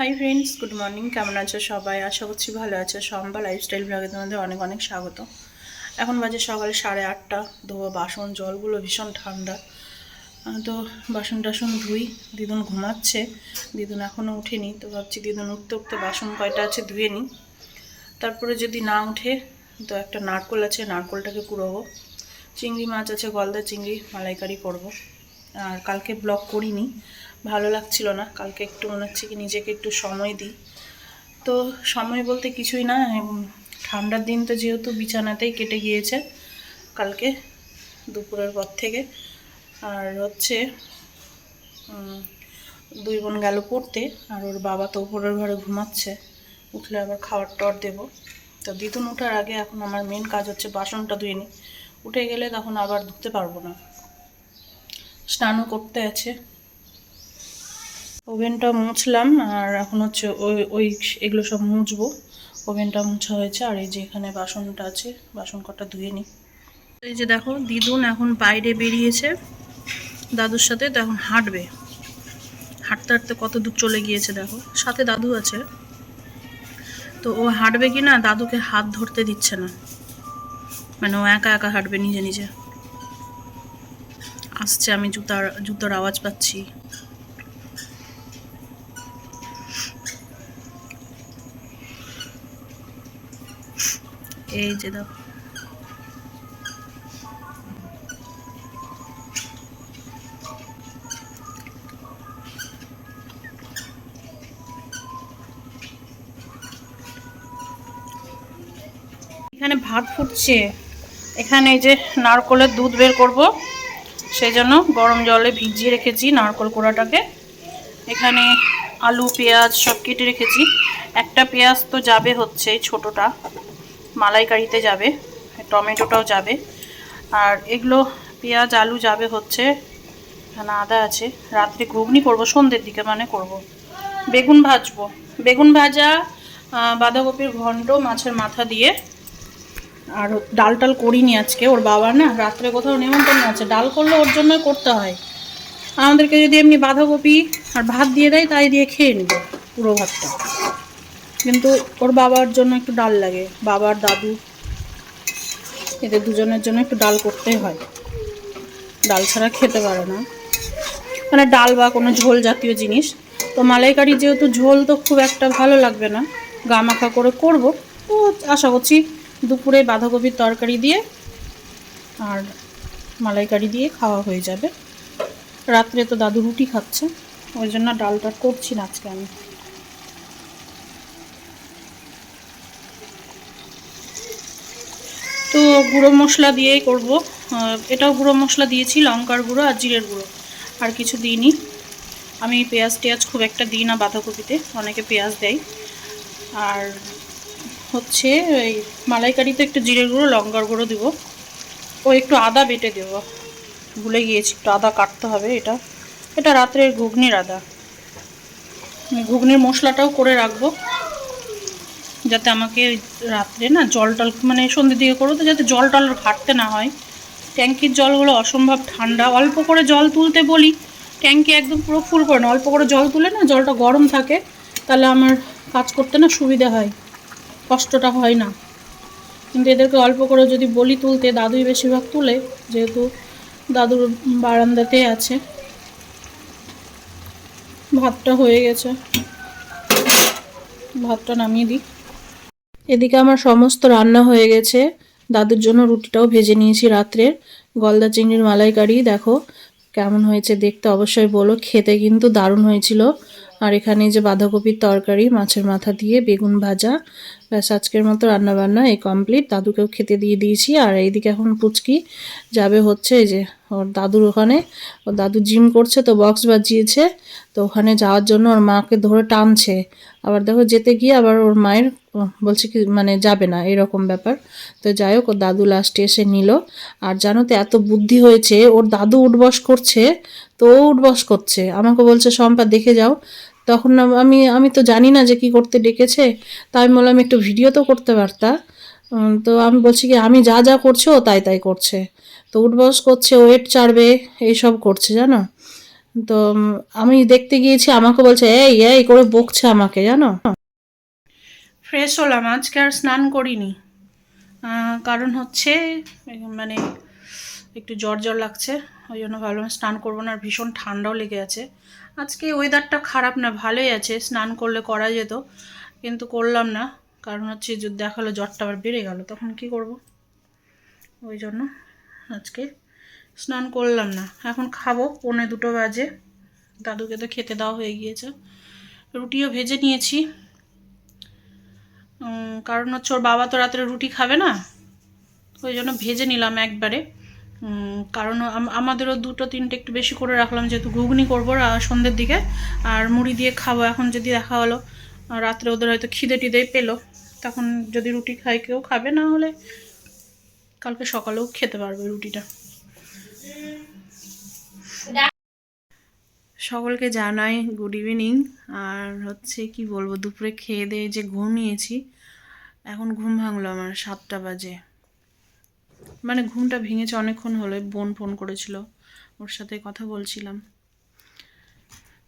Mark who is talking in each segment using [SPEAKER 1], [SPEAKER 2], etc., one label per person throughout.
[SPEAKER 1] Hi friends good morning কেমন আছো সবাই? আশা করছি ভালো আছো। সম্বা লাইফস্টাইল ব্লগে তোমাদের অনেক অনেক স্বাগত। এখন বাজে সকাল সাড়ে আটটা। ধোয়া, বাসন, জলগুলো ভীষণ ঠান্ডা। তো বাসন টাসন ধুই। দিদুন ঘুমাচ্ছে। দিদুন এখনও উঠেনি তো ভাবছি দিদুন উঠতে উঠতে বাসন কয়টা আছে ধুয়ে নিই। তারপরে যদি না উঠে তো একটা নারকোল আছে, নারকোলটাকে কুড়োবো। চিংড়ি মাছ আছে, গলদা চিংড়ি, মালাইকারি করব। আর কালকে ব্লগ করিনি। ভালো লাগছিল না। কালকে একটু মনে হচ্ছে কি নিজেকে একটু সময় দিই। তো সময় বলতে কিছুই না ঠান্ডার দিন তো যেহেতু বিছানাতেই কেটে গিয়েছে কালকে দুপুরের পর থেকে। আর হচ্ছে দুই বোন গেল পড়তে, আর ওর বাবা তো উপরের ঘরে ঘুমাচ্ছে। উঠলে আবার খাবার টর দেবো। তো দিদুন ওঠার আগে এখন আমার মেন কাজ হচ্ছে বাসনটা ধুয়ে নিই উঠে গেলে তখন আবার ধুতে পারব না। স্নানও করতে আছে। ওভেনটা মুছলাম, আর এখন হচ্ছে ওই ওই এগুলো সব মুছবো। ওভেনটা মুছা হয়েছে, আর এই যে এখানে বাসনটা আছে, বাসন কটা ধুয়ে নিই। এই যে দেখো, দিদুন এখন বাইরে বেরিয়েছে, দাদুর সাথে, তো এখন হাঁটবে। হাঁটতে হাঁটতে কত দূর চলে গিয়েছে দেখো, সাথে দাদু আছে। তো ও হাঁটবে কি না দাদুকে হাত ধরতে দিচ্ছে না। মানে ও একা একা হাঁটবে নিজে নিজে। আসছে, আমি জুতার, জুতোর আওয়াজ পাচ্ছি। এই যে দেখো এখানে ভাত ফুটছে। এখানে এই যে নারকলের দুধ বের করব। সেই জন্য গরম জলে ভিজিয়ে রেখেছি নারকল কোড়াটাকে। এখানে আলু, পেঁয়াজ সব কেটে রেখেছি। একটা পেঁয়াজ তো যাবে হচ্ছে এই ছোটোটা। মালাইকারিতে যাবে, টমেটোটাও যাবে। আর এগুলো পেঁয়াজ, আলু যাবে হচ্ছে, এখানে আদা আছে। রাত্রে ঘুগনি করব, সন্ধ্যের দিকে মানে করব। বেগুন ভাজবো। বেগুন ভাজা বাঁধাকপির ঘন্ট, মাছের মাথা দিয়ে। আর ডাল টাল করিনি আজকে, ওর বাবা না রাত্রে কোথাও নেমন্তন্ন আছে। ডাল করলে ওর জন্যই করতে হয়। আমাদেরকে যদি এমনি বাঁধাকপি আর ভাত দিয়ে দেয়, তাই দিয়ে খেয়ে নিব পুরো ভাতটা। কিন্তু ওর বাবার জন্য একটু ডাল লাগে। বাবার, দাদু, এদের দুজনের জন্য একটু ডাল করতেই হয়। ডাল ছাড়া খেতে পারে না। মানে ডাল বা কোনো ঝোল জাতীয় জিনিস। তো মালাইকারি যেহেতু ঝোল তো খুব একটা ভালো লাগবে না। গা মাখা করে করব। তো আশা করছি দুপুরে বাঁধাকপির তরকারি দিয়ে আর মালাইকারি দিয়ে খাওয়া হয়ে যাবে। রাত্রে তো দাদু রুটি খাচ্ছে। ওই জন্য ডালটা করছি না আজকে আমি। গুঁড়ো মশলা দিয়েই করব। এটাও গুঁড়ো মশলা দিয়েছি, লঙ্কার গুঁড়ো আর জিরের গুঁড়ো। আর কিছু দিইনি। আমি পেঁয়াজ টেয়াজ খুব একটা দিই না বাঁধাকপিতে, অনেকে পেঁয়াজ দেয়। আর হচ্ছে এই মালাইকারিতে একটু জিরের গুঁড়ো, লঙ্কার গুঁড়ো দিব। ও একটু আদা বেটে দেব। ভুলে গিয়েছি, একটু আদা কাটতে হবে এটা। এটা রাত্রের ঘুগনির আদা। ঘুগনির মশলাটাও করে রাখব। যাতে আমাকে রাত্রে না জল টল মানে সন্ধ্যের দিকে করব তো, যাতে জল টল ঘাটতে না হয়। ট্যাঙ্কির জলগুলো অসম্ভব ঠান্ডা। অল্প করে জল তুলতে বলি, ট্যাঙ্কি একদম পুরো ফুল করে না। অল্প করে জল তুলে না জলটা গরম থাকে, তাহলে আমার কাজ করতে না সুবিধা হয়। কষ্টটা হয় না। কিন্তু এদেরকে অল্প করে যদি বলি তুলতে, দাদুই বেশিরভাগ তুলে, যেহেতু দাদুর বারান্দাতেই আছে। ভাতটা হয়ে গেছে। ভাতটা নামিয়ে দিই। এদিকে আমার সমস্ত রান্না হয়ে গেছে। দাদুর জন্য রুটিটাও ভেজে নিয়েছি রাত্রের। গলদা চিংড়ির মালাইকারি, দেখো কেমন হয়েছে দেখতে অবশ্যই বলো। খেতে কিন্তু দারুণ হয়েছিল। আর এখানে যে বাঁধাকপির তরকারি, মাছের মাথা দিয়ে বেগুন ভাজা। ব্যাস, আজকের মতো রান্না বান্না এই কমপ্লিট দাদুকেও খেতে দিয়ে দিয়েছি। আর এইদিকে এখন পুচকি যাবে হচ্ছে এই যে ওর দাদুর ওখানে। ওর দাদু জিম করছে তো বক্স বাজিয়েছে। তো ওখানে যাওয়ার জন্য ওর মাকে ধরে টানছে। আবার দেখো যেতে গিয়ে আবার ওর মায়ের বলছে কি মানে যাবে না, এরকম ব্যাপার। তো যাই হোক, ওর দাদু লাস্টে এসে নিল। আর জানো তো, এত বুদ্ধি হয়েছে, ওর দাদু উঠবস করছে, তো ও উঠবস করছে। আমাকে বলছে, শম্পা, দেখে যাও। তখন আমি আমি তো জানি না যে কি করতে ডেকেছে, তাই আমি বললাম, একটু ভিডিও তো করতে পারতা। তো আমি বলছি কি, আমি যা যা করছে, ও তাই তাই করছে। তো উঠবস করছে ওয়েট চাড়বে এইসব করছে, জানো? তো আমি দেখতে গিয়েছি, আমাকে বলছে, এই এই, করে বকছে আমাকে, জানো? ফ্রেশ হলাম, আজকে আর স্নান করিনি। কারণ হচ্ছে মানে একটু জ্বর জ্বর লাগছে, ওই জন্য ভাবলাম স্নান করব না, আর ভীষণ ঠান্ডাও লেগে আছে। আজকে ওয়েদারটা খারাপ না, ভালোই আছে, স্নান করলে করা যেত, কিন্তু করলাম না, কারণ হচ্ছে যদি দেখাল জ্বরটা আবার বেড়ে গেল, তখন কি করব? ওই জন্য আজকে স্নান করলাম না। এখন খাব, পৌনে দুটো বাজে, দাদুকে তো খেতে দেওয়া হয়ে গিয়েছে। রুটিও ভেজে নিয়েছি কারণ হচ্ছে ওর বাবা তো রাত্রে রুটি খাবে না, ওই জন্য ভেজে নিলাম একবারে। কারণ আমাদেরও দুটো তিনটে একটু বেশি করে রাখলাম, যেহেতু ঘুগনি করব সন্ধ্যের দিকে, আর মুড়ি দিয়ে খাব, এখন যদি দেখা হলো রাত্রে ওদের হয়তো খিদে টিদেই পেল, তখন যদি রুটি খায়, কেউ খাবে না হলে, কালকে সকালেও খেতে পারবে রুটিটা। সকলকে জানাই গুড ইভিনিং আর হচ্ছে কি বলব, দুপুরে খেয়ে দিয়ে যে ঘুমিয়েছি, এখন ঘুম ভাঙলো আমার সাতটা বাজে। মানে ঘুমটা ভেঙেছে অনেকক্ষণ হলো বোন ফোন করেছিল, ওর সাথে কথা বলছিলাম।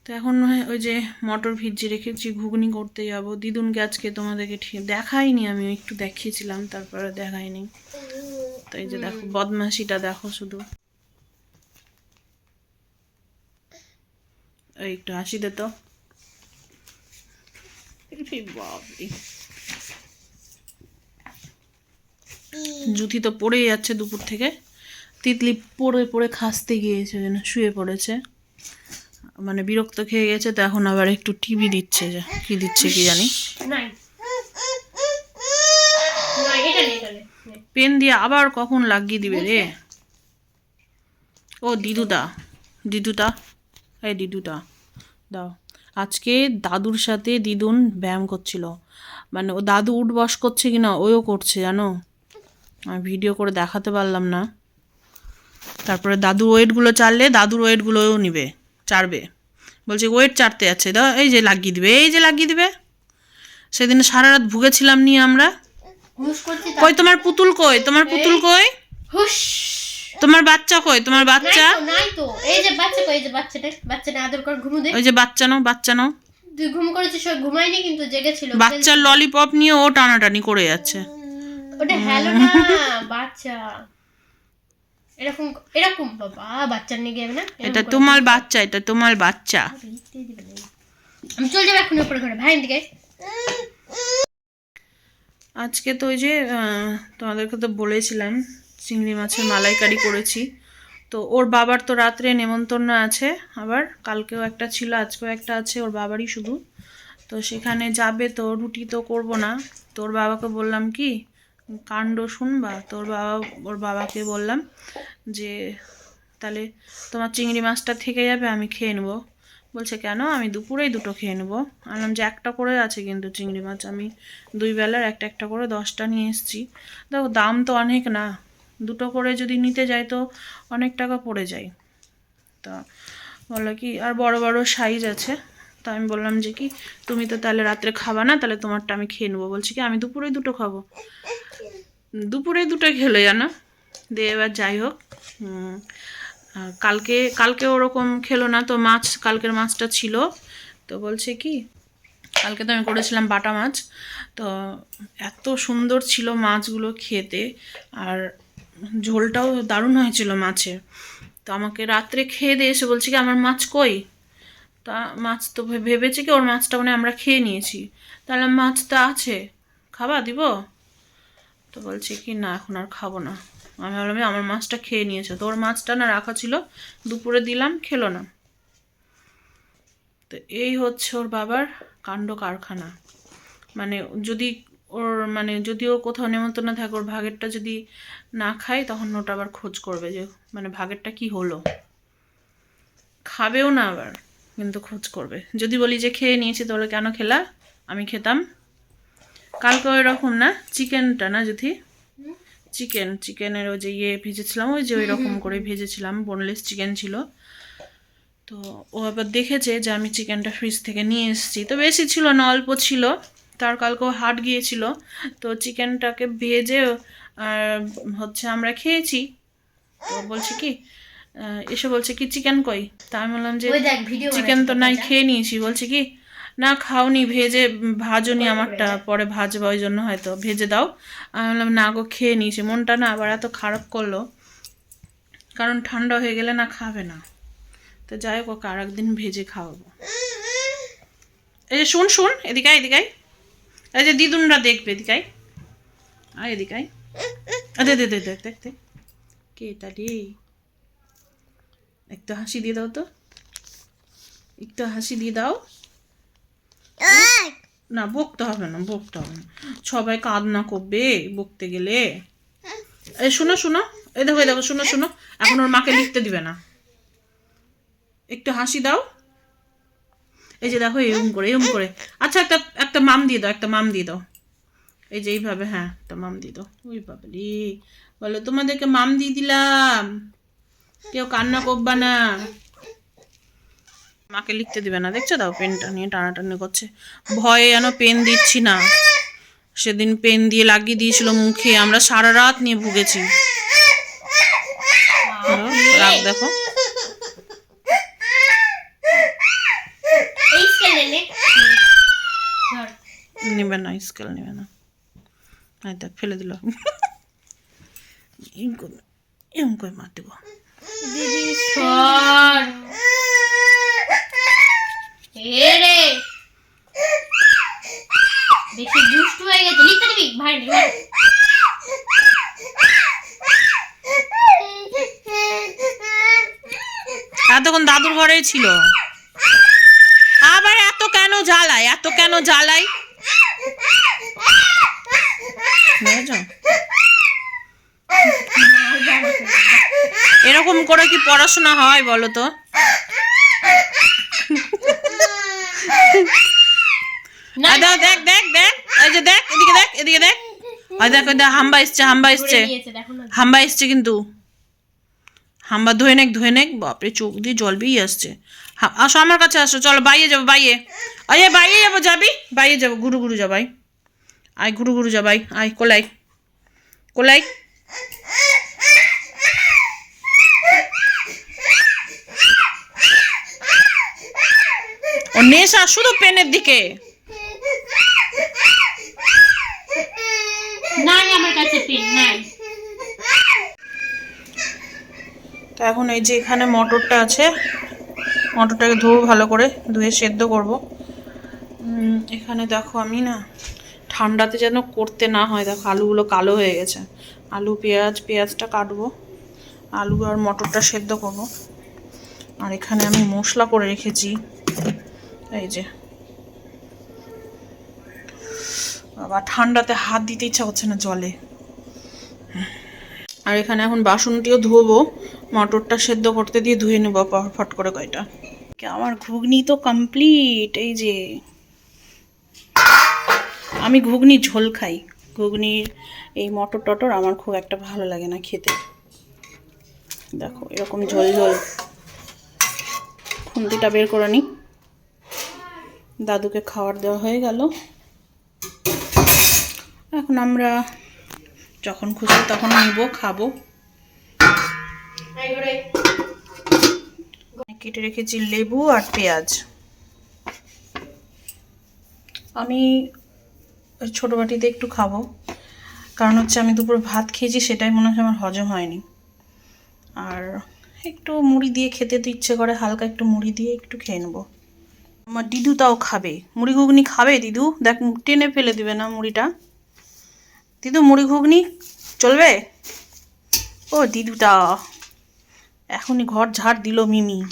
[SPEAKER 1] তো এখন ওই যে মটর ভিজিয়ে রেখেছি, ঘুগনি করতে যাব। দিদুনকে আজকে তোমাদেরকে দেখাইনি আমি একটু দেখিয়েছিলাম, তারপরে দেখাইনি তো এই যে দেখো, বদমাশিটা দেখো শুধু। একটু হাসি দে তো। জুতি তো পড়েই যাচ্ছে দুপুর থেকে। তিতলি পড়ে পড়ে খাসতে গিয়েছে যেন শুয়ে পড়েছে। মানে বিরক্ত খেয়ে গেছে তো এখন আবার একটু টিভি দিচ্ছে যে কি দিচ্ছে কি জানি। পেন দিয়ে আবার কখন লাগিয়ে দিবে রে? ও দিদুদা দিদুদা এই দিদুদা। দাও। আজকে দাদুর সাথে দিদুন ব্যায়াম করছিল। মানে ও দাদু উঠ বস করছে কিনা ওও করছে জানো? আমি ভিডিও করে দেখাতে পারলাম না। তারপরে দাদুর ওয়েটগুলো চাললে দাদুর ওয়েটগুলোও নিবে চারবে বলছে ওয়েট চারতে যাচ্ছে দাও এই যে লাগিয়ে দিবে এই যে লাগিয়ে দিবে। সেদিন সারা রাত ভুগেছিলাম নিয়ে আমরা। কই তোমার পুতুল কই? তোমার পুতুল কই?
[SPEAKER 2] হুশ।
[SPEAKER 1] তোমার বাচ্চা কই? তোমার বাচ্চা?
[SPEAKER 2] নাই তো। এই যে বাচ্চা কই? এই যে বাচ্চাটা বাচ্চাটা আদর কর ঘুমু দে।
[SPEAKER 1] ওই যে বাচ্চা নাও বাচ্চা নাও।
[SPEAKER 2] তুই ঘুম করেছিস সে ঘুমায়নি কিন্তু জেগেছিল
[SPEAKER 1] বাচ্চার ললিপপ নিয়ে ও টানাটানি করে যাচ্ছে।
[SPEAKER 2] ওটা হ্যালো না বাচ্চা। এরকম এরকম বাবা বাচ্চা নিয়ে গেবে না?
[SPEAKER 1] এটা তোমার বাচ্চা এটা তোমার বাচ্চা।
[SPEAKER 2] আমি চলে যাব এখন উপরে ঘরে। ভাই দিকে
[SPEAKER 1] আজকে তো ওই যে তোমাদেরকে তো বলেছিলাম চিংড়ি মাছের মালাইকারি করেছি। তো ওর বাবার তো রাত্রে নেমন্তন্ন আছে, আবার কালকেও একটা ছিল, আজকেও একটা আছে, ওর বাবারই শুধু। তো সেখানে যাবে তো, রুটি তো করব না। তোর বাবাকে বললাম কি, কাণ্ড শুনবা? তোর বাবা, ওর বাবাকে বললাম যে, তাহলে তোমার চিংড়ি মাছটা থেকে যাবে, আমি খেয়ে নেব। বলছে, কেন? আমি দুপুরেই দুটো খেয়ে নেব। আনলাম যে, একটা করে আছে কিন্তু চিংড়ি মাছ। আমি দুই বেলার একটা একটা করে দশটা নিয়ে এসেছি। দেখো, দাম তো অনেক না। দুটো করে যদি নিতে যাই তো অনেক টাকা পড়ে যায়। তা বলল কি, আর বড় বড় সাইজ আছে। তা আমি বললাম যে কি, তুমি তো তাহলে রাত্রে খাবা না, তাহলে তোমারটা আমি খেয়ে নেব। বলছি কি, আমি দুপুরে দুটো খাব। দুপুরে দুটো খেলে জানো? দিয়ে এবার যাই হোক কালকে কালকে ওরকম খেলো না তো মাছ, কালকের মাছটা ছিল। তো বলছে কি, কালকে তো আমি করেছিলাম বাটা মাছ। তো এত সুন্দর ছিল মাছগুলো খেতে। আর ঝোলটাও দারুণ হয়েছিল মাছের তো আমাকে রাত্রে খেয়ে দিয়ে এসে বলছে কি, আমার মাছ কই? তা মাছ তো ভেবেছি কি, ওর মাছটা মানে আমরা খেয়ে নিয়েছি। তাহলে মাছ তো আছে। খাবা, দিব? তো বলছে কি, না, এখন আর খাব না। আমি ভাবলাম আমার মাছটা খেয়ে নিয়েছে। তো ওর মাছটা না রাখা ছিল, দুপুরে দিলাম, খেলো না। তো এই হচ্ছে ওর বাবার কাণ্ড কারখানা। মানে যদি ওর মানে যদি ও কোথাও নেমন্তন্ন থাকে ওর ভাগেরটা যদি না খায় তখন ওটা আবার খোঁজ করবে যে মানে ভাগেরটা কি হলো। খাবেও না আবার কিন্তু খোঁজ করবে। যদি বলি যে খেয়ে নিয়েছি তাহলে কেন খেলা? আমি খেতাম। কালকে ওই রকম না? চিকেনটা না যদি চিকেন চিকেনের ওই যে ইয়ে ভেজেছিলাম ওই যে ওই রকম করে ভেজেছিলাম বোনলেস চিকেন ছিল। তো ও আবার দেখেছে যে আমি চিকেনটা ফ্রিজ থেকে নিয়ে এসেছি। তো বেশি ছিল না অল্প ছিল। তার কালকে ও হাট গিয়েছিল। তো চিকেনটাকে ভেজে আর হচ্ছে আমরা খেয়েছি। তো বলছি কি এসে বলছে কি চিকেন কই? তা আমি বললাম যে চিকেন তো নাই খেয়ে নিয়েছি। বলছে কি না খাওনি ভেজে ভাজনি আমারটা পরে ভাজবা ওই জন্য হয়তো ভেজে দাও। আমি বললাম না গো খেয়ে নিয়েছি। মনটা না আবার এত খারাপ করল কারণ ঠান্ডা হয়ে গেলে না খাবে না। তো যাই হোক আর একদিন ভেজে খাওয়াবো। এই যে শুন শুন এদিকে এদিকাই এই যে দিদুনরা দেখবে এদিকাই আর এদিকাই দে দে দে দেখ দেখ দেখ কে এটা রে? একটু হাসি দিয়ে দাও তো। একটু হাসি দিয়ে দাও। না, বকতে হবে না, বকতে হবে না। সবাই কাঁদনা করবে বকতে গেলে। এই শোনো শোনো। এই দেখো এই দেখো, শোনো শোনো। এখন ওর মাকে লিখতে দিবে না। একটু হাসি দাও। এই যে দেখো এরম করে এরম করে। আচ্ছা একটা একটা মাম দিয়ে দাও একটা মাম দিয়ে দাও। এই যে এইভাবে হ্যাঁ একটা মাম দিয়ে দাও। ওই বাবারে বলো তোমাদেরকে মাম দিয়ে দিলাম। কেউ কান্না করবা না। মাকে লিখতে দিবে না দেখছ দাও পেনটা নিয়ে টানাটানি করছে। ভয়ে যেন পেন দিচ্ছি না। সেদিন পেন দিয়ে লাগিয়ে দিয়েছিল মুখে আমরা সারা রাত নিয়ে ভুগেছি। রাগ দেখো
[SPEAKER 2] এই স্কেল নে ধর
[SPEAKER 1] নেবে না স্কেল নেবে না। এই দেখ ফেলে দিল। এরম করে মার দেবো?
[SPEAKER 2] দিদি সর। এ রে। বেশি দুষ্টু হয়ে গেছে। লিখতে দিবি? ভাই
[SPEAKER 1] এতক্ষণ দাদুর ঘরেই ছিল। আবার এত কেন জ্বালাই এত কেন জ্বালাই এরকম করে কি পড়াশোনা হয় বলো তো? দেখ দেখ দেখ এই যে দেখ এদিকে দেখ এদিকে দেখ। আর দেখ দেখ হাম্বা এসছে হাম্বা এসছে। হাম্বা এসছে কিন্তু। হাম্বা ধুয়ে নেক ধুয়ে নেক বাপরে চোখ দিয়ে জল বেরিয়ে আসছে। আসো আমার কাছে আসো চলো বাইরে যাব বাইরে। আরে বাইরে যাব যাবি? বাইরে যাব ঘুরু ঘুরু যাবাই আয় ঘুরু ঘুরু যাবাই আয় কোলাই কোলাই ও নেশা শুধু পেনের দিকে।
[SPEAKER 2] নাই আমার কাছে পেন নাই।
[SPEAKER 1] তো এখন এই যে এখানে মটরটা আছে মটরটাকে ধোবো ভালো করে ধুয়ে সেদ্ধ করব। এখানে দেখো আমি না ঠান্ডাতে যেন করতে না হয়। দেখো, আলুগুলো কালো হয়ে গেছে। আলু, পেঁয়াজ, পেঁয়াজটা কাটবো। আলু আর মটরটা সেদ্ধ করব। আর এখানে আমি মশলা করে রেখেছি। এই যে। বাবা, ঠান্ডাতে হাত দিতে ইচ্ছা করছে না জলে। আর এখানে এখন বাসনটিও ধোবো। মটরটা সেদ্ধ করতে দিয়ে ধুয়ে নেব ফট করে কয়টা। আমার ঘুগনি তো কমপ্লিট এই যে। আমি ঘুগনি ঝোল খাই। ঘুগনির এই মটর টটর আমার খুব একটা ভালো লাগে না খেতে। দেখো, এরকম ঝোল ঝোল। খুন্তিটা বের করে নিই দাদুকে খাবার দেওয়া হয়ে গেল। এখন আমরা যখন খুশি তখন নিব, খাব। কেটে রেখেছি লেবু আর পেঁয়াজ। আমি ছোটো বাটিতে একটু খাব। কারণ হচ্ছে আমি দুপুরে ভাত খেয়েছি সেটাই মনে হচ্ছে আমার হজম হয়নি। আর একটু মুড়ি দিয়ে খেতে তো ইচ্ছে করে হালকা একটু মুড়ি দিয়ে একটু খেয়ে নেব। আমার দিদু তাও খাবে। মুড়ি ঘুগনি খাবে দিদু? দেখ টেনে ফেলে দিবে না মুড়িটা। দিদু মুড়ি ঘুগনি চলবে? ও দিদুটা। এখনই ঘর ঝাড় দিল মিমি।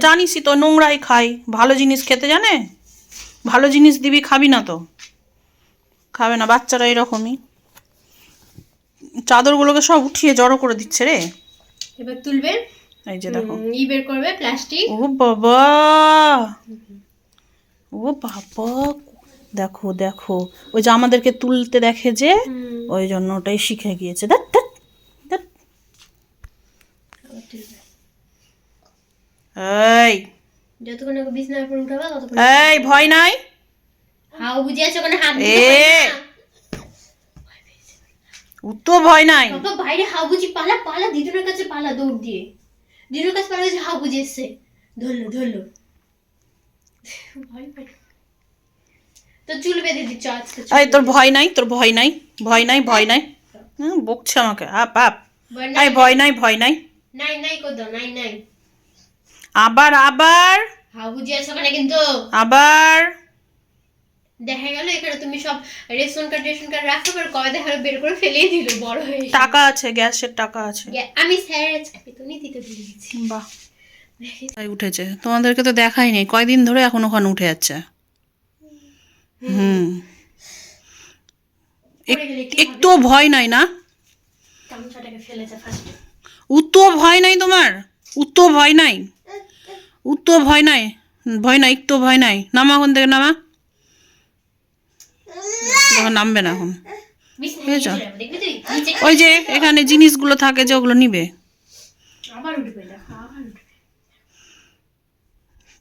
[SPEAKER 1] জানিসই তো নোংরাই খাই। ভালো জিনিস খেতে জানে? ভালো জিনিস দিবি খাবি না তো। খাবে না বাচ্চারা এরকমই। চাদরগুলোকে সব উঠিয়ে জড়ো করে দিচ্ছে রে।
[SPEAKER 2] এবার তুলবে।
[SPEAKER 1] এই যে দেখো।
[SPEAKER 2] ই বের করবে প্লাস্টিক।
[SPEAKER 1] ও বাবা! ও বাবা! দেখো দেখো। ওই যে আমাদেরকে তুলতে দেখে যে ওই জন্য ওটাই শিখে গিয়েছে। দেখ দেখ দেখ এই!
[SPEAKER 2] যতক্ষণ ওকে বিছনার উপর উঠাবে ততক্ষণ
[SPEAKER 1] এই ভয় নাই?
[SPEAKER 2] হাও বুঝে হাত
[SPEAKER 1] এ।
[SPEAKER 2] দিতে পারবে না।
[SPEAKER 1] ও তো ভয় নাই।
[SPEAKER 2] বাবা বাইরে হাবুজি পালা পালা দিদুনের কাছে পালা দৌড় দিয়ে। দিদুর কাছে পালা যে হাবুজি এসছে ধরলো ধরলো। ভয় পাই। তো চুল বেঁধে দিচ্ছ আজকে
[SPEAKER 1] এই তোর। ভয় নাই তোর ভয় নাই ভয় নাই ভয় নাই। হুম, বকছে আমাকে আপ আপ।
[SPEAKER 2] ভয়
[SPEAKER 1] এই
[SPEAKER 2] নাই
[SPEAKER 1] ভয় নাই ভয় নাই।
[SPEAKER 2] নাই নাই কোদো নাই নাই।
[SPEAKER 1] আবার আবার।
[SPEAKER 2] হাবুজি আছে ওখানে কিন্তু
[SPEAKER 1] আবার।
[SPEAKER 2] দেখা গেল এখানে তুমি সব রেশন কার্ড রেশন কার্ড রাখো আর কবে দেখা গেলো বের করে ফেলেই দিল বড় হয়ে
[SPEAKER 1] টাকা আছে গ্যাসের টাকা আছে।
[SPEAKER 2] আমি স্যার আজকে তুমি দিতে ভুলে গেছি।
[SPEAKER 1] বাহ। উঠেছে। তোমাদেরকে তো দেখাই নেই কয়দিন ধরে এখন ওখানে উঠে যাচ্ছে। হুম। একটু ভয় নাই না? উত্তো ভয় নাই তোমার? উত্তো ভয় নাই? উত্তো ভয় নাই ভয় নাই একটু ভয় নাই। নামা ওখান থেকে নামা। দেখো নামবে না এখন। ওই যে এখানে জিনিসগুলো থাকে যে ওগুলো নিবে।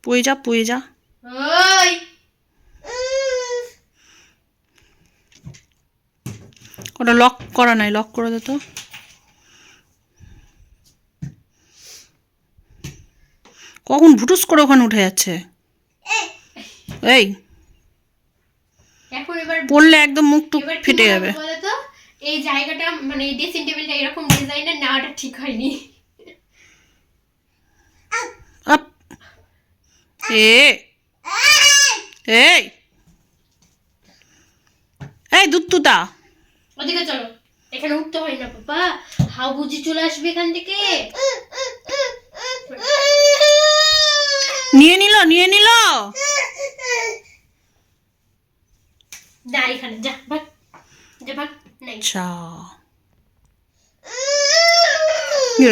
[SPEAKER 1] পুয়ে যা পুয়ে যা। ওটা লক করা নাই লক করে দে তো। কখন ভুটুস করে ওখানে উঠে যাচ্ছে? এই। পড়লে একদম মুখ টুক ফেটে যাবে।
[SPEAKER 2] তো এই জায়গাটা মানে এই ড্রেসিং টেবিলটা এরকম ডিজাইনের নেওয়াটা ঠিক হয়নি।
[SPEAKER 1] আপ। এ। এই। এই দুত্তুতা।
[SPEAKER 2] ওদিকে চলো। এখানে উঠতে হয় না বাবা হাউ বুঝি চলে আসবে এখান থেকে।
[SPEAKER 1] নিয়ে নিল নিয়ে নিল।
[SPEAKER 2] না এখানে যা ভাগ যা ভাগ নাই।
[SPEAKER 1] আচ্ছা।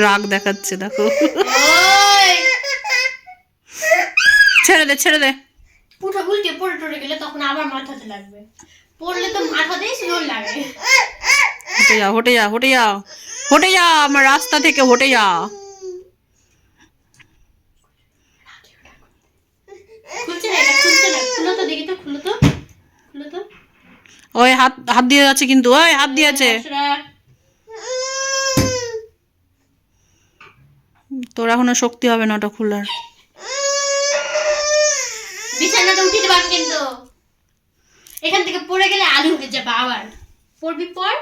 [SPEAKER 1] রাগ দেখাচ্ছে দেখো। ছেড়ে দে ছেড়ে দে।
[SPEAKER 2] উল্টে পড়ে টড়ে গেলে তখন আবার মাথাতে লাগবে। পড়লে তো মাথাতেই স্লো লাগে।
[SPEAKER 1] হটে যাও হটে যাও হটে যাও। হটে যাও আমার রাস্তা থেকে হটে যাও
[SPEAKER 2] খুলছে না এটা খুলছে না খুলো তো দেখি তো খুলো তো খুলো তো
[SPEAKER 1] ওই হাত হাত দিয়ে আছে কিন্তু ওই হাত দিয়ে আছে তোর এখনও শক্তি হবে না ওটা খোলার।
[SPEAKER 2] দেবা কিন্তু। এখান থেকে পড়ে গেলে আলু উঠে যাবে আবার। পড়বি পর?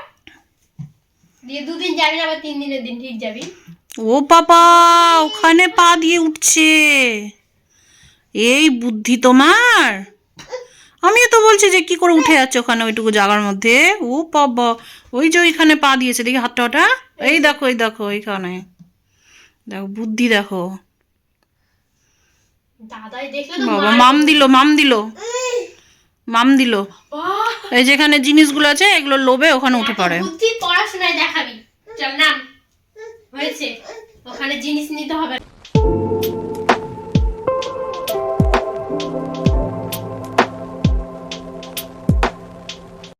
[SPEAKER 2] দিয়ে দুদিন যাবি আবার তিন দিনের দিন ঠিক যাবি।
[SPEAKER 1] ও বাবা ওখানে পা দিয়ে উঠছে। এই বুদ্ধি তোমার। আমিও তো বলছি যে কি করে উঠে যাচ্ছে ওখানে ওইটুকু জাগার মধ্যে? ও বাবা ওই যে ওইখানে পা দিয়েছে দেখি হাতটা ওটা? এই দেখো এই দেখো এইখানে দেখো বুদ্ধি দেখো। বাবা মাম দিল মাম দিল। মাম দিল। এই যেখানে জিনিসগুলো আছে এগুলো লোভে ওখানে উঠে পড়ে।
[SPEAKER 2] বুদ্ধি পড়াশোনায় দেখাবি। চল নাম। হয়েছে। ওখানে জিনিস নিতে হবে।